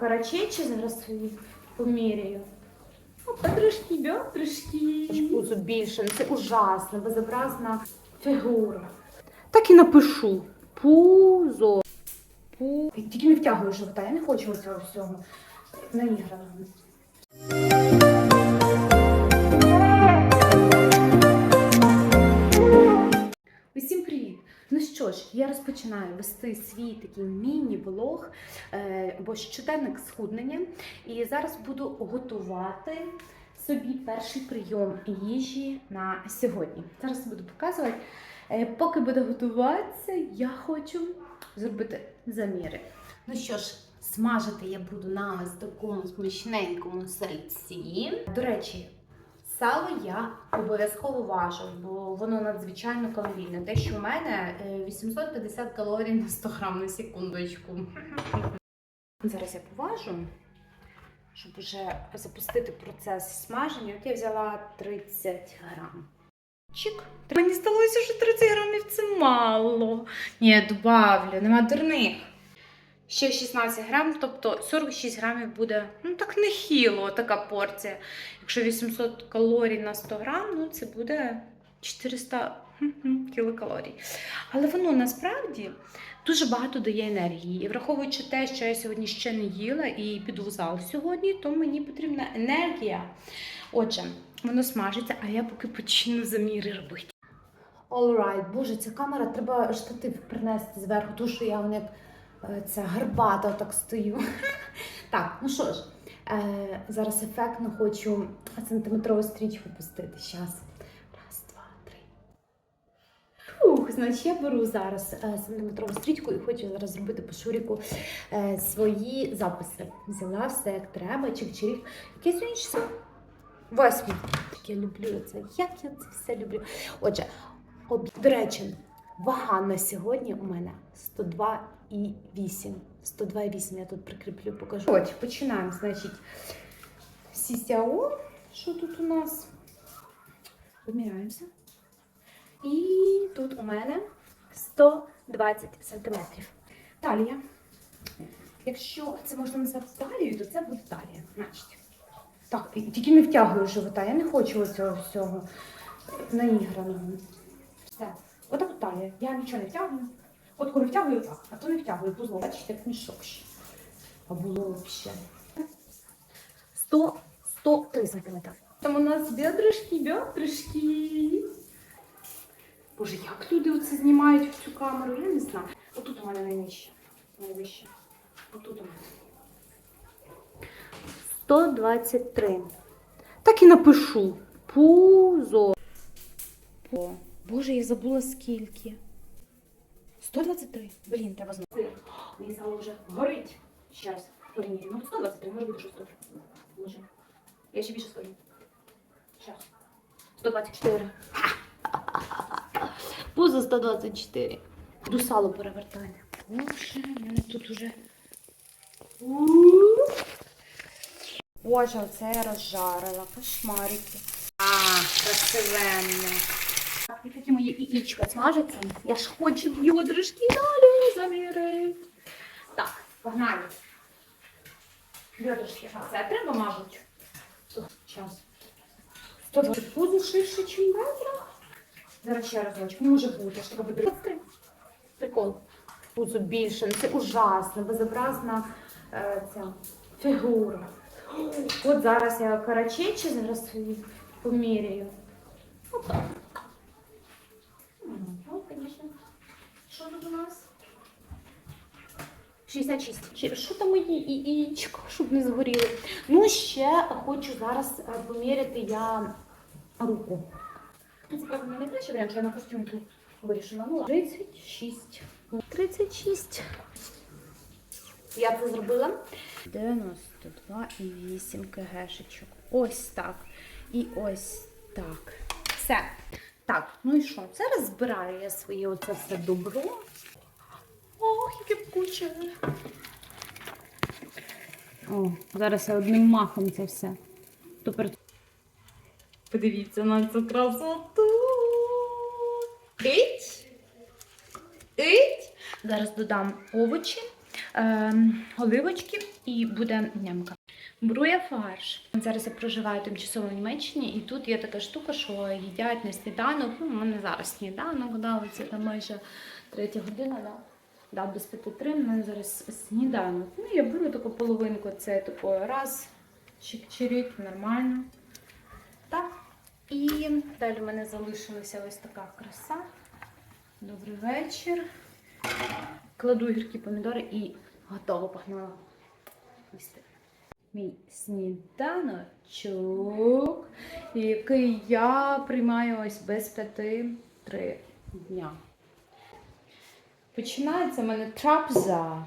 Карачечі зараз свої поміряю. Ну, Подружки, бедрышки. Пузо більше. Ну, Це ужасно, безобразна фігура. Так і напишу. Пузо. Пу... Тільки не втягую живота, я не хочу цього всього. Наіграно. Що ж, я розпочинаю вести свій такий міні-влог, е, бо щоденник схуднення. І зараз буду готувати собі перший прийом їжі на сьогодні. Зараз буду показувати. Е, Поки буду готуватися, я хочу зробити заміри. Ну що ж, смажити я буду на ось такому смачненькому сальці. До речі, Сало я обов'язково важу, бо воно надзвичайно калорійне. Те, що в мене е, 850 калорій на 100 грам на секундочку. Зараз я поважу, щоб вже запустити процес смаження. От я взяла 30 грам. Чик. Мені здалося, що 30 грамів це мало. Ні, добавлю, нема дурних. Ще 16 грам, тобто 46 грамів буде ну так нехило така порція. Якщо 800 калорій на 100 грам, ну це буде 400 кілокалорій. Але воно насправді дуже багато дає енергії. І враховуючи те, що я сьогодні ще не їла і піду в зал сьогодні, то мені потрібна енергія. Отже, воно смажиться, а я поки почну заміри робити. Alright, боже, ця камера треба штатив принести зверху, тому що я як ця гарбата так стою. Так, ну що ж, е, зараз ефектно хочу сантиметрову стрічку пустити. Щас. Раз, два, три. Значить, я беру зараз е, сантиметрову стрічку і хочу зараз зробити по шуріку е, свої записи. Взяла все як треба, чик-чирік. Яке сьогодні число? Восьме. Так я люблю це. Як я це все люблю. Отже, речі, вага на сьогодні у мене 102,8. 102,8 я тут прикріплю, покажу. От, починаємо, значить, сісяо. Що тут у нас? Виміряємося. І тут у мене 120 сантиметрів. Талія. Якщо це можна назвати талією, то це буде талія. Значить. Так, тільки не втягую живота. Я не хочу цього всього наіграного. Все. Отак от талія. Я нічого не втягую. От коли втягую так, а то не втягую пузло. Бачите, як мішок ще. А було взагалі. 100, 103 сантиметри. Там у нас бедрышки, бедрышки. Боже, як люди оце знімають в цю камеру, я не знаю. Отут у мене найнижче. Найвище. Отут у мене. 123. Так і напишу. Пузо. О, Боже, я забула скільки. 123. Блін, треба знову. Мені сало вже горить. Ще раз. Порівняю. Ну, 123, може бути, що 100. Може. Я ще більше скажу. Ще раз. 124. Пузо 124. До сало перевертання. Боже, мене тут уже. Боже, оце я розжарила. Кошмарики. А, красивенне. Мої яєчка смажаться. Я ж хочу бьодрышки далі заміри. Так, погнали. Бьодрышки. А це треба, мабуть. Час. 120 пузо ширше, ніж бедра. Зараз ще разочок. Не може бути, що робити. Прикол. Пузо більше. Це ужасно, безобразна е, ця фігура. От зараз я карачечі зараз поміряю. Отак. Що тут у нас? 66. Що там мої яєчка, щоб не згоріли? Ну, ще хочу зараз е, поміряти я руку. Це правда не найкращий варіант, я на костюмку вирішила. Ну, 36. 36. Я це зробила. 92,8 кгшечок. Ось так. І ось так. Все. Так, ну і що? Зараз збираю я своє оце все добро. Ох, яке куча. О, зараз я одним махом це все. Тепер подивіться на цю красоту. Ить. Ить. Зараз додам овочі. ем, оливочки і буде нямка. Беру я фарш. Зараз я проживаю тимчасово в Німеччині, і тут є така штука, що їдять на сніданок. Ну, у мене зараз сніданок, да, це там майже третя година, да. Да, без п'яти три, у мене зараз сніданок. Ну, я беру таку половинку, це тако раз, чик-чирик, нормально. Так. І далі в мене залишилася ось така краса. Добрий вечір. Кладу гіркі помідори і готово погнала їсти. Мій сніданочок, який я приймаю ось без п'яти три дня. Починається в мене трапза.